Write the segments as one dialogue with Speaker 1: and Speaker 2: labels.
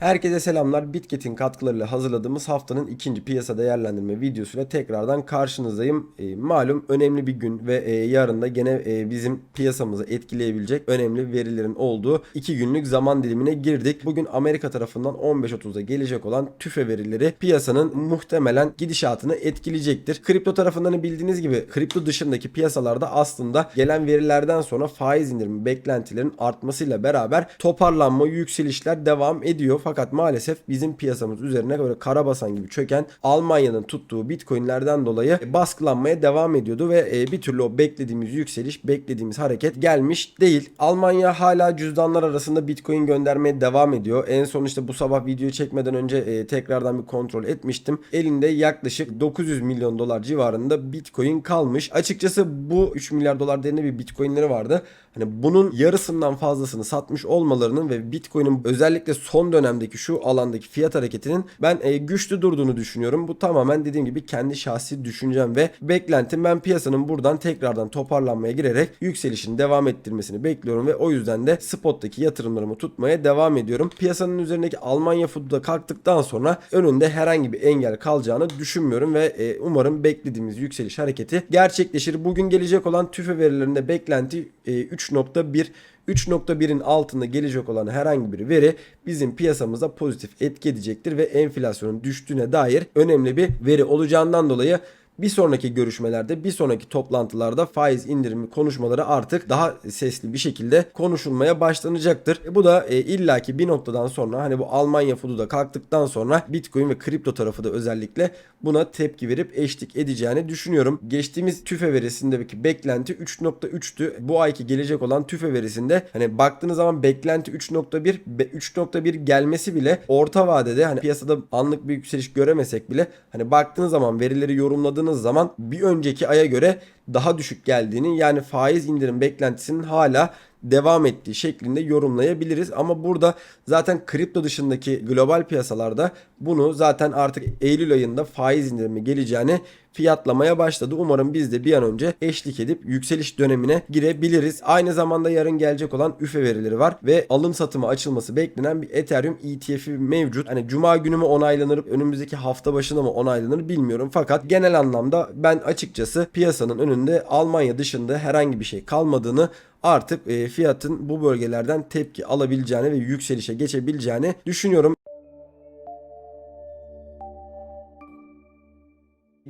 Speaker 1: Herkese selamlar. Bitket'in katkılarıyla hazırladığımız haftanın ikinci piyasa değerlendirme videosuyla tekrardan karşınızdayım. E, malum önemli bir gün ve e, yarın da gene e, bizim piyasamızı etkileyebilecek önemli verilerin olduğu iki günlük zaman dilimine girdik. Bugün Amerika tarafından 15.30'da gelecek olan tüfe verileri piyasanın muhtemelen gidişatını etkileyecektir. Kripto tarafından bildiğiniz gibi kripto dışındaki piyasalarda aslında gelen verilerden sonra faiz indirimi beklentilerin artmasıyla beraber toparlanma, yükselişler devam ediyor. Fakat maalesef bizim piyasamız üzerine böyle karabasan gibi çöken Almanya'nın tuttuğu bitcoinlerden dolayı baskılanmaya devam ediyordu ve e, bir türlü o beklediğimiz yükseliş, beklediğimiz hareket gelmiş değil. Almanya hala cüzdanlar arasında bitcoin göndermeye devam ediyor. En son işte bu sabah videoyu çekmeden önce e, tekrardan bir kontrol etmiştim. Elinde yaklaşık 900 milyon dolar civarında bitcoin kalmış. Açıkçası bu 3 milyar dolar değerinde bir bitcoinleri vardı. Hani bunun yarısından fazlasını satmış olmalarının ve bitcoin'in özellikle son dönemdeki şu alandaki fiyat hareketinin ben e, güçlü durduğunu düşünüyorum. Bu tamamen dediğim gibi kendi şahsi düşüncem ve beklentim. Ben piyasanın buradan tekrardan toparlanmaya girerek yükselişini devam ettirmesini bekliyorum ve o yüzden de spottaki yatırımlarımı tutmaya devam ediyorum. Piyasanın üzerindeki Almanya fudu da kalktıktan sonra önünde herhangi bir engel kalacağını düşünmüyorum ve e, umarım beklediğimiz yükseliş hareketi gerçekleşir. Bugün gelecek olan tüfe verilerinde beklenti e, 3.1 3.1'in altında gelecek olan herhangi bir veri bizim piyasamıza pozitif etki edecektir ve enflasyonun düştüğüne dair önemli bir veri olacağından dolayı bir sonraki görüşmelerde, bir sonraki toplantılarda faiz indirimi konuşmaları artık daha sesli bir şekilde konuşulmaya başlanacaktır. E bu da e, illaki bir noktadan sonra hani bu Almanya fudu da kalktıktan sonra Bitcoin ve kripto tarafı da özellikle buna tepki verip eşlik edeceğini düşünüyorum. Geçtiğimiz tüfe verisindeki beklenti 3.3'tü. Bu ayki gelecek olan tüfe verisinde hani baktığınız zaman beklenti 3.1 3.1 gelmesi bile orta vadede hani piyasada anlık bir yükseliş göremesek bile hani baktığınız zaman verileri yorumladığınız zaman bir önceki aya göre daha düşük geldiğini yani faiz indirim beklentisinin hala devam ettiği şeklinde yorumlayabiliriz. Ama burada zaten kripto dışındaki global piyasalarda bunu zaten artık Eylül ayında faiz indirimi geleceğini fiyatlamaya başladı. Umarım biz de bir an önce eşlik edip yükseliş dönemine girebiliriz. Aynı zamanda yarın gelecek olan üfe verileri var ve alım satımı açılması beklenen bir Ethereum ETF'i mevcut. Hani cuma günü mü onaylanır, önümüzdeki hafta başında mı onaylanır bilmiyorum. Fakat genel anlamda ben açıkçası piyasanın önünde Almanya dışında herhangi bir şey kalmadığını artık e, fiyatın bu bölgelerden tepki alabileceğini ve yükselişe geçebileceğini düşünüyorum.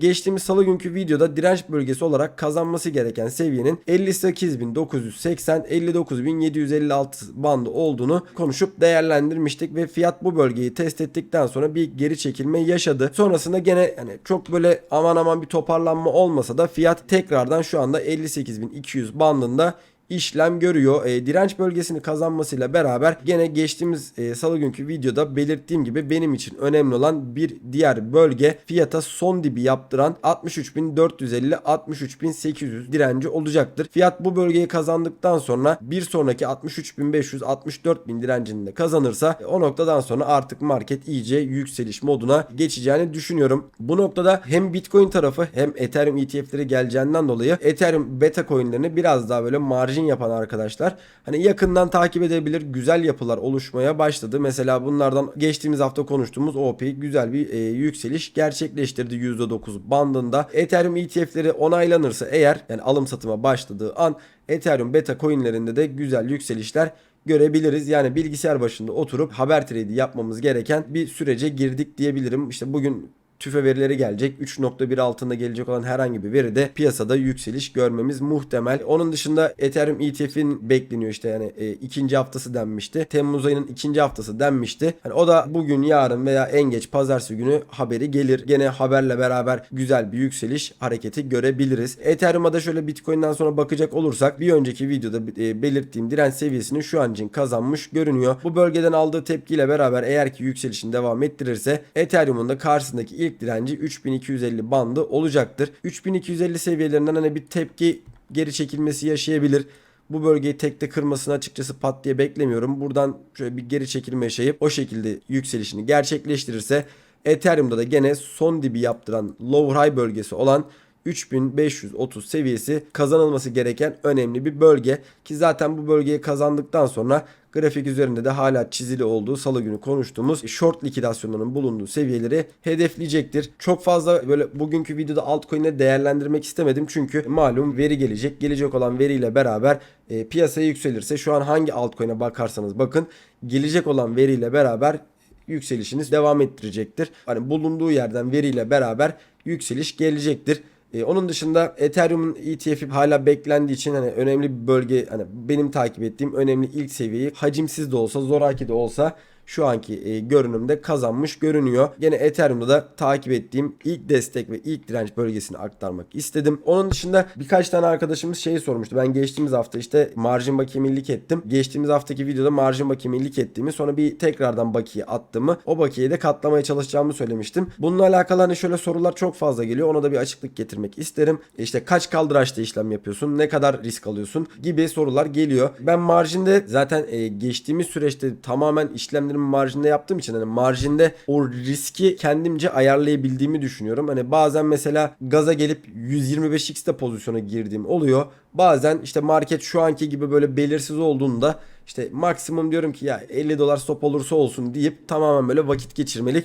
Speaker 1: Geçtiğimiz salı günkü videoda direnç bölgesi olarak kazanması gereken seviyenin 58.980 59.756 bandı olduğunu konuşup değerlendirmiştik ve fiyat bu bölgeyi test ettikten sonra bir geri çekilme yaşadı. Sonrasında gene yani çok böyle aman aman bir toparlanma olmasa da fiyat tekrardan şu anda 58.200 bandında işlem görüyor. E, direnç bölgesini kazanmasıyla beraber gene geçtiğimiz e, salı günkü videoda belirttiğim gibi benim için önemli olan bir diğer bölge fiyata son dibi yaptıran 63.450 63.800 direnci olacaktır. Fiyat bu bölgeyi kazandıktan sonra bir sonraki 63.500 64.000 direncini de kazanırsa e, o noktadan sonra artık market iyice yükseliş moduna geçeceğini düşünüyorum. Bu noktada hem Bitcoin tarafı hem Ethereum ETF'leri geleceğinden dolayı Ethereum beta coinlerini biraz daha böyle marjin yapan arkadaşlar hani yakından takip edebilir güzel yapılar oluşmaya başladı. Mesela bunlardan geçtiğimiz hafta konuştuğumuz OP güzel bir e, yükseliş gerçekleştirdi %9 bandında. Ethereum ETF'leri onaylanırsa eğer yani alım satıma başladığı an Ethereum beta coinlerinde de güzel yükselişler görebiliriz. Yani bilgisayar başında oturup haber trade yapmamız gereken bir sürece girdik diyebilirim. İşte bugün tüfe verileri gelecek. 3.1 altında gelecek olan herhangi bir veride piyasada yükseliş görmemiz muhtemel. Onun dışında Ethereum ETF'in bekleniyor işte yani e, ikinci haftası denmişti. Temmuz ayının ikinci haftası denmişti. Hani o da bugün yarın veya en geç pazartesi günü haberi gelir. Gene haberle beraber güzel bir yükseliş hareketi görebiliriz. Ethereum'a da şöyle Bitcoin'den sonra bakacak olursak bir önceki videoda e, belirttiğim direnç seviyesini şu an için kazanmış görünüyor. Bu bölgeden aldığı tepkiyle beraber eğer ki yükselişini devam ettirirse Ethereum'un da karşısındaki ilk ilk direnci 3250 bandı olacaktır. 3250 seviyelerinden hani bir tepki geri çekilmesi yaşayabilir. Bu bölgeyi tekte kırmasını açıkçası pat diye beklemiyorum. Buradan şöyle bir geri çekilme yaşayıp o şekilde yükselişini gerçekleştirirse Ethereum'da da gene son dibi yaptıran lower high bölgesi olan 3530 seviyesi kazanılması gereken önemli bir bölge ki zaten bu bölgeyi kazandıktan sonra grafik üzerinde de hala çizili olduğu salı günü konuştuğumuz short likidasyonlarının bulunduğu seviyeleri hedefleyecektir. Çok fazla böyle bugünkü videoda altcoin'e değerlendirmek istemedim çünkü malum veri gelecek. Gelecek olan veriyle beraber e, piyasaya yükselirse şu an hangi altcoin'e bakarsanız bakın gelecek olan veriyle beraber yükselişiniz devam ettirecektir. Hani bulunduğu yerden veriyle beraber yükseliş gelecektir. Ee, onun dışında Ethereum'un ETF'i hala beklendiği için hani önemli bir bölge hani benim takip ettiğim önemli ilk seviyeyi hacimsiz de olsa zoraki de olsa şu anki e, görünümde kazanmış görünüyor. Gene Ethereum'da da takip ettiğim ilk destek ve ilk direnç bölgesini aktarmak istedim. Onun dışında birkaç tane arkadaşımız şeyi sormuştu. Ben geçtiğimiz hafta işte marjin bakiyemi lik ettim. Geçtiğimiz haftaki videoda marjin bakiyemi lik ettiğimi sonra bir tekrardan bakiye attığımı o bakiyeyi de katlamaya çalışacağımı söylemiştim. Bununla alakalı hani şöyle sorular çok fazla geliyor. Ona da bir açıklık getirmek isterim. İşte kaç kaldıraçta işlem yapıyorsun? Ne kadar risk alıyorsun? Gibi sorular geliyor. Ben marjinde zaten e, geçtiğimiz süreçte tamamen işlemlerimi marjinde yaptığım için hani marjinde o riski kendimce ayarlayabildiğimi düşünüyorum. Hani bazen mesela gaza gelip 125x'te pozisyona girdiğim oluyor. Bazen işte market şu anki gibi böyle belirsiz olduğunda işte maksimum diyorum ki ya 50 dolar stop olursa olsun deyip tamamen böyle vakit geçirmelik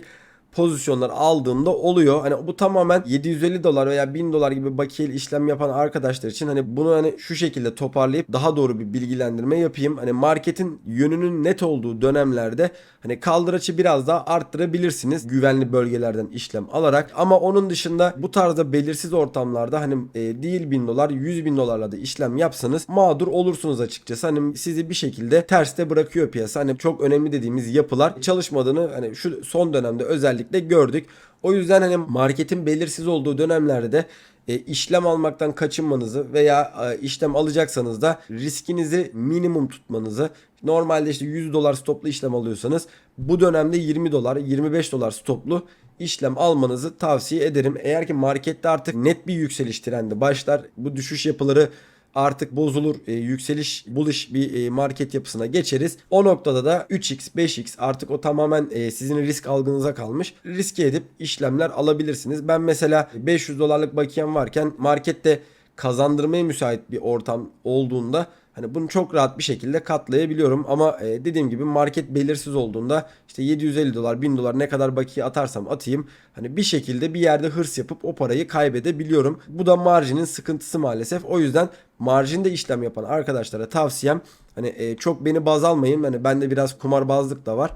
Speaker 1: pozisyonlar aldığımda oluyor. Hani bu tamamen 750 dolar veya 1000 dolar gibi bakiyeli işlem yapan arkadaşlar için hani bunu hani şu şekilde toparlayıp daha doğru bir bilgilendirme yapayım. Hani marketin yönünün net olduğu dönemlerde hani kaldıraçı biraz daha arttırabilirsiniz güvenli bölgelerden işlem alarak ama onun dışında bu tarzda belirsiz ortamlarda hani e, değil 1000 dolar 100 bin dolarla da işlem yapsanız mağdur olursunuz açıkçası. Hani sizi bir şekilde terste bırakıyor piyasa. Hani çok önemli dediğimiz yapılar çalışmadığını hani şu son dönemde özellikle gördük. O yüzden hani marketin belirsiz olduğu dönemlerde de e, işlem almaktan kaçınmanızı veya e, işlem alacaksanız da riskinizi minimum tutmanızı normalde işte 100 dolar stoplu işlem alıyorsanız bu dönemde 20 dolar 25 dolar stoplu işlem almanızı tavsiye ederim. Eğer ki markette artık net bir yükseliş trendi başlar bu düşüş yapıları artık bozulur e, yükseliş buluş bir e, market yapısına geçeriz. O noktada da 3x 5x artık o tamamen e, sizin risk algınıza kalmış. Riske edip işlemler alabilirsiniz. Ben mesela 500 dolarlık bakiyem varken markette kazandırmaya müsait bir ortam olduğunda Hani bunu çok rahat bir şekilde katlayabiliyorum ama e, dediğim gibi market belirsiz olduğunda işte 750 dolar 1000 dolar ne kadar bakiye atarsam atayım hani bir şekilde bir yerde hırs yapıp o parayı kaybedebiliyorum. Bu da marjinin sıkıntısı maalesef. O yüzden marjinde işlem yapan arkadaşlara tavsiyem hani e, çok beni baz almayın. Hani bende biraz kumarbazlık da var.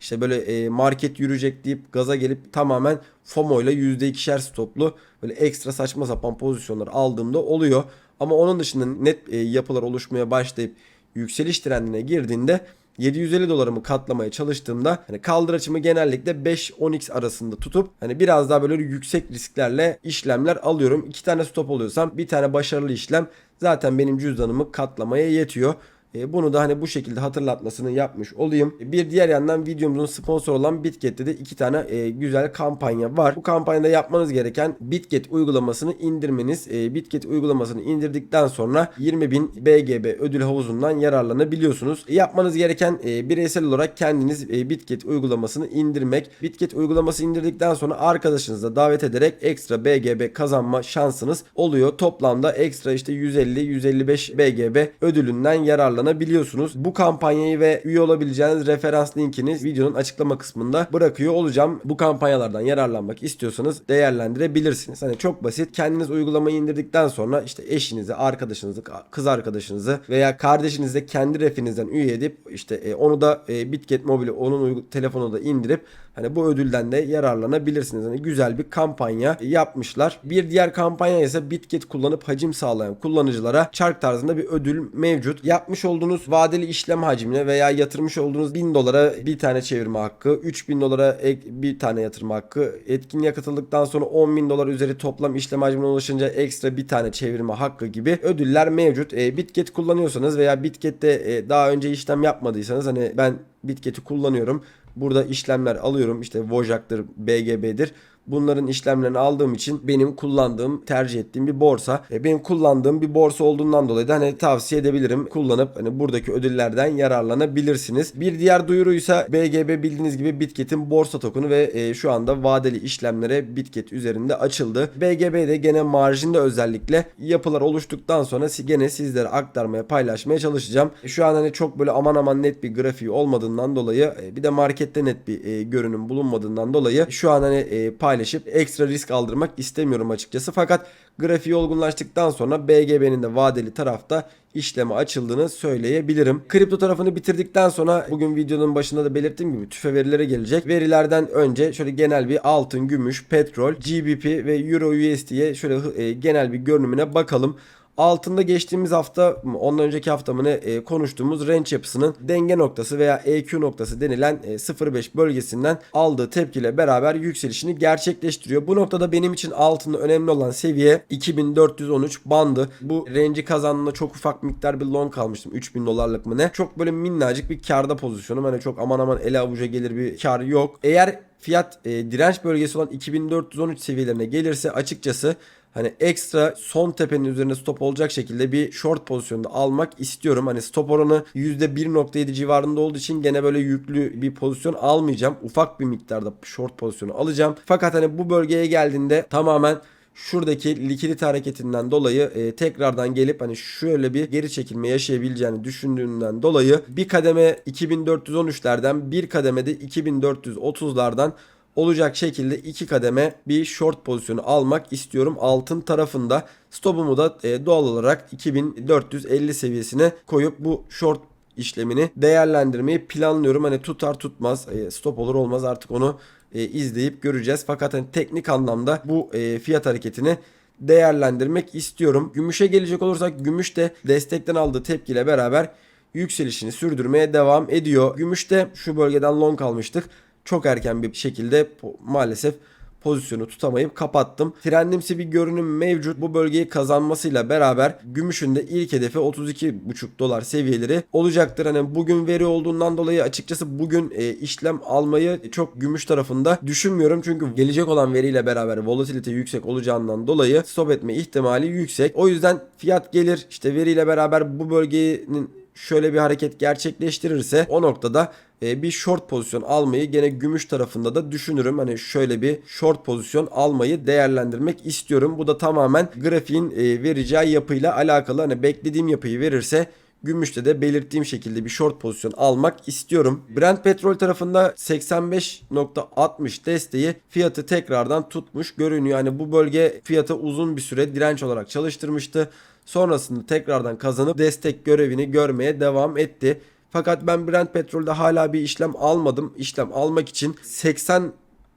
Speaker 1: İşte böyle e, market yürüyecek deyip gaza gelip tamamen FOMO ile %2'şer stoplu böyle ekstra saçma sapan pozisyonlar aldığımda oluyor. Ama onun dışında net e, yapılar oluşmaya başlayıp yükseliş trendine girdiğinde 750 dolarımı katlamaya çalıştığımda hani kaldıraçımı genellikle 5-10x arasında tutup hani biraz daha böyle yüksek risklerle işlemler alıyorum. İki tane stop oluyorsam bir tane başarılı işlem zaten benim cüzdanımı katlamaya yetiyor. E, bunu da hani bu şekilde hatırlatmasını yapmış olayım. Bir diğer yandan videomuzun sponsor olan Bitget'te de iki tane e, güzel kampanya var. Bu kampanyada yapmanız gereken Bitget uygulamasını indirmeniz. E, Bitget uygulamasını indirdikten sonra 20.000 BGB ödül havuzundan yararlanabiliyorsunuz. Yapmanız gereken bireysel olarak kendiniz Bitget uygulamasını indirmek. Bitget uygulaması indirdikten sonra arkadaşınızla davet ederek ekstra BGB kazanma şansınız oluyor. Toplamda ekstra işte 150-155 BGB ödülünden yararlanabiliyorsunuz faydalanabiliyorsunuz. Bu kampanyayı ve üye olabileceğiniz referans linkini videonun açıklama kısmında bırakıyor olacağım. Bu kampanyalardan yararlanmak istiyorsanız değerlendirebilirsiniz. Hani çok basit. Kendiniz uygulamayı indirdikten sonra işte eşinizi, arkadaşınızı, kız arkadaşınızı veya kardeşinizi kendi refinizden üye edip işte e, onu da e, Bitget mobili onun telefonu da indirip Hani bu ödülden de yararlanabilirsiniz. Hani güzel bir kampanya yapmışlar. Bir diğer kampanya ise Bitget kullanıp hacim sağlayan kullanıcılara çark tarzında bir ödül mevcut. Yapmış olduğunuz vadeli işlem hacmine veya yatırmış olduğunuz 1000 dolara bir tane çevirme hakkı, 3000 dolara bir tane yatırma hakkı, etkinliğe katıldıktan sonra 10 bin dolar üzeri toplam işlem hacmine ulaşınca ekstra bir tane çevirme hakkı gibi ödüller mevcut. E, Bitget kullanıyorsanız veya Bitget'te e, daha önce işlem yapmadıysanız hani ben Bitget'i kullanıyorum. Burada işlemler alıyorum. İşte Vojak'tır, BGB'dir. Bunların işlemlerini aldığım için benim kullandığım, tercih ettiğim bir borsa. E, benim kullandığım bir borsa olduğundan dolayı da hani tavsiye edebilirim. Kullanıp hani buradaki ödüllerden yararlanabilirsiniz. Bir diğer duyuruysa BGB bildiğiniz gibi Bitket'in borsa tokenu ve e, şu anda vadeli işlemlere Bitket üzerinde açıldı. BGB'de gene marjinde özellikle yapılar oluştuktan sonra gene sizlere aktarmaya, paylaşmaya çalışacağım. E, Şu an hani çok böyle aman aman net bir grafiği olmadığından dolayı e, bir de markette net bir e, görünüm bulunmadığından dolayı şu an hani e, paylaşıp ekstra risk aldırmak istemiyorum açıkçası. Fakat grafiği olgunlaştıktan sonra BGB'nin de vadeli tarafta işleme açıldığını söyleyebilirim. Kripto tarafını bitirdikten sonra bugün videonun başında da belirttiğim gibi tüfe verileri gelecek. Verilerden önce şöyle genel bir altın, gümüş, petrol, GBP ve Euro USD'ye şöyle e, genel bir görünümüne bakalım. Altında geçtiğimiz hafta ondan önceki hafta mı ne e, konuştuğumuz range yapısının denge noktası veya EQ noktası denilen e, 0.5 bölgesinden aldığı tepkiyle beraber yükselişini gerçekleştiriyor. Bu noktada benim için altında önemli olan seviye 2413 bandı. Bu range'i kazandığında çok ufak miktar bir long kalmıştım. 3000 dolarlık mı ne? Çok böyle minnacık bir karda pozisyonum. Hani çok aman aman ele avuca gelir bir kar yok. Eğer fiyat e, direnç bölgesi olan 2413 seviyelerine gelirse açıkçası hani ekstra son tepenin üzerine stop olacak şekilde bir short pozisyonda almak istiyorum. Hani stop oranı %1.7 civarında olduğu için gene böyle yüklü bir pozisyon almayacağım. Ufak bir miktarda short pozisyonu alacağım. Fakat hani bu bölgeye geldiğinde tamamen şuradaki likidite hareketinden dolayı e, tekrardan gelip hani şöyle bir geri çekilme yaşayabileceğini düşündüğünden dolayı bir kademe 2413'lerden bir kademede 2430'lardan olacak şekilde iki kademe bir short pozisyonu almak istiyorum altın tarafında. Stopumu da e, doğal olarak 2450 seviyesine koyup bu short işlemini değerlendirmeyi planlıyorum. Hani tutar tutmaz e, stop olur olmaz artık onu e, izleyip göreceğiz. Fakat hani teknik anlamda bu fiyat hareketini değerlendirmek istiyorum. Gümüşe gelecek olursak gümüş de destekten aldığı tepkiyle beraber yükselişini sürdürmeye devam ediyor. Gümüşte şu bölgeden long almıştık. Çok erken bir şekilde maalesef pozisyonu tutamayıp kapattım. Trendimsi bir görünüm mevcut. Bu bölgeyi kazanmasıyla beraber gümüşün de ilk hedefi 32,5 dolar seviyeleri olacaktır. Hani bugün veri olduğundan dolayı açıkçası bugün e, işlem almayı çok gümüş tarafında düşünmüyorum. Çünkü gelecek olan veriyle beraber volatilite yüksek olacağından dolayı stop etme ihtimali yüksek. O yüzden fiyat gelir işte veriyle beraber bu bölgenin şöyle bir hareket gerçekleştirirse o noktada e, bir short pozisyon almayı gene gümüş tarafında da düşünürüm. Hani şöyle bir short pozisyon almayı değerlendirmek istiyorum. Bu da tamamen grafiğin e, vereceği yapıyla alakalı. Hani beklediğim yapıyı verirse Gümüşte de belirttiğim şekilde bir short pozisyon almak istiyorum. Brent petrol tarafında 85.60 desteği fiyatı tekrardan tutmuş görünüyor. Yani bu bölge fiyatı uzun bir süre direnç olarak çalıştırmıştı. Sonrasında tekrardan kazanıp destek görevini görmeye devam etti. Fakat ben Brent petrolde hala bir işlem almadım. İşlem almak için 80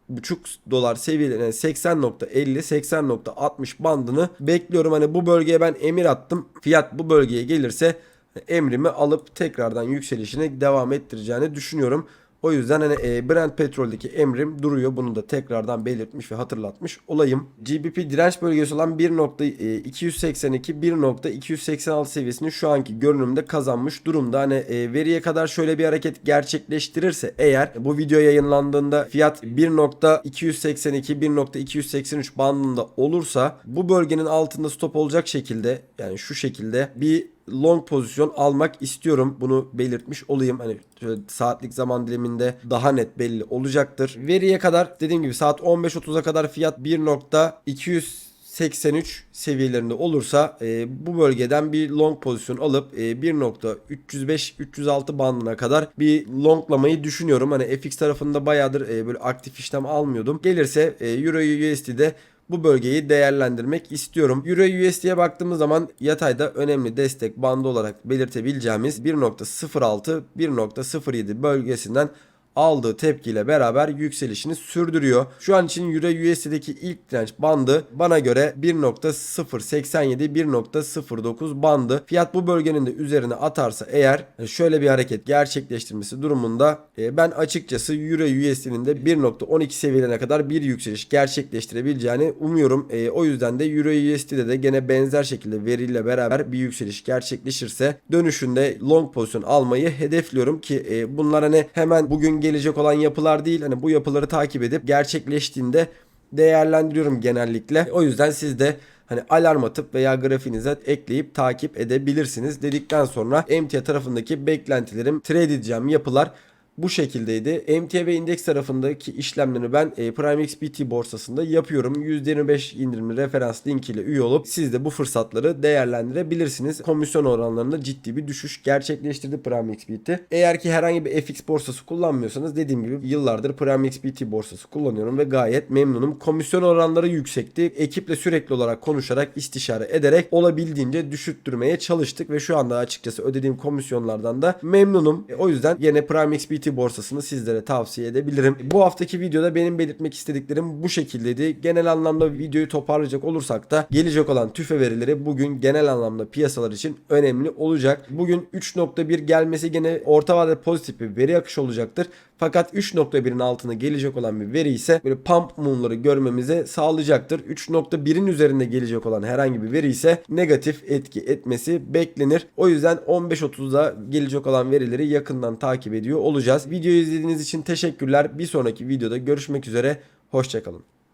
Speaker 1: buçuk dolar seviyelerine 80.50 80.60 bandını bekliyorum. Hani bu bölgeye ben emir attım. Fiyat bu bölgeye gelirse emrimi alıp tekrardan yükselişine devam ettireceğini düşünüyorum. O yüzden hani e, Brent petroldeki emrim duruyor. Bunu da tekrardan belirtmiş ve hatırlatmış olayım. GBP direnç bölgesi olan 1.282 1.286 seviyesini şu anki görünümde kazanmış durumda. Hani e, veriye kadar şöyle bir hareket gerçekleştirirse eğer bu video yayınlandığında fiyat 1.282 1.283 bandında olursa bu bölgenin altında stop olacak şekilde yani şu şekilde bir long pozisyon almak istiyorum. Bunu belirtmiş olayım. Hani şöyle saatlik zaman diliminde daha net belli olacaktır. Veriye kadar dediğim gibi saat 15.30'a kadar fiyat 1.283 seviyelerinde olursa e, bu bölgeden bir long pozisyon alıp e, 1.305-306 bandına kadar bir longlamayı düşünüyorum. Hani FX tarafında bayağıdır e, böyle aktif işlem almıyordum. Gelirse e, Euro USD'de bu bölgeyi değerlendirmek istiyorum. Euro USD'ye baktığımız zaman yatayda önemli destek bandı olarak belirtebileceğimiz 1.06 1.07 bölgesinden aldığı tepkiyle beraber yükselişini sürdürüyor. Şu an için Euro USD'deki ilk direnç bandı bana göre 1.087 1.09 bandı. Fiyat bu bölgenin de üzerine atarsa eğer şöyle bir hareket gerçekleştirmesi durumunda e, ben açıkçası Euro USD'nin de 1.12 seviyelerine kadar bir yükseliş gerçekleştirebileceğini umuyorum. E, o yüzden de Euro USD'de de gene benzer şekilde veriyle beraber bir yükseliş gerçekleşirse dönüşünde long pozisyon almayı hedefliyorum ki e, bunlar hani hemen bugün gelecek olan yapılar değil. Hani bu yapıları takip edip gerçekleştiğinde değerlendiriyorum genellikle. O yüzden siz de hani alarm atıp veya grafiğinize ekleyip takip edebilirsiniz dedikten sonra emtia tarafındaki beklentilerim trade edeceğim yapılar bu şekildeydi. Ve indeks tarafındaki işlemleri ben e, Prime XBT borsasında yapıyorum. %25 indirimli referans link ile üye olup siz de bu fırsatları değerlendirebilirsiniz. Komisyon oranlarında ciddi bir düşüş gerçekleştirdi Prime XBT. Eğer ki herhangi bir FX borsası kullanmıyorsanız dediğim gibi yıllardır Prime XBT borsası kullanıyorum ve gayet memnunum. Komisyon oranları yüksekti. Ekiple sürekli olarak konuşarak istişare ederek olabildiğince düşürttürmeye çalıştık ve şu anda açıkçası ödediğim komisyonlardan da memnunum. E, O yüzden yine Prime XBT borsasını sizlere tavsiye edebilirim. Bu haftaki videoda benim belirtmek istediklerim bu şekildeydi. Genel anlamda videoyu toparlayacak olursak da gelecek olan tüfe verileri bugün genel anlamda piyasalar için önemli olacak. Bugün 3.1 gelmesi gene orta vadede pozitif bir veri akışı olacaktır. Fakat 3.1'in altına gelecek olan bir veri ise böyle pump mumları görmemize sağlayacaktır. 3.1'in üzerinde gelecek olan herhangi bir veri ise negatif etki etmesi beklenir. O yüzden 15.30'da gelecek olan verileri yakından takip ediyor olacağız. Videoyu izlediğiniz için teşekkürler. Bir sonraki videoda görüşmek üzere. Hoşçakalın.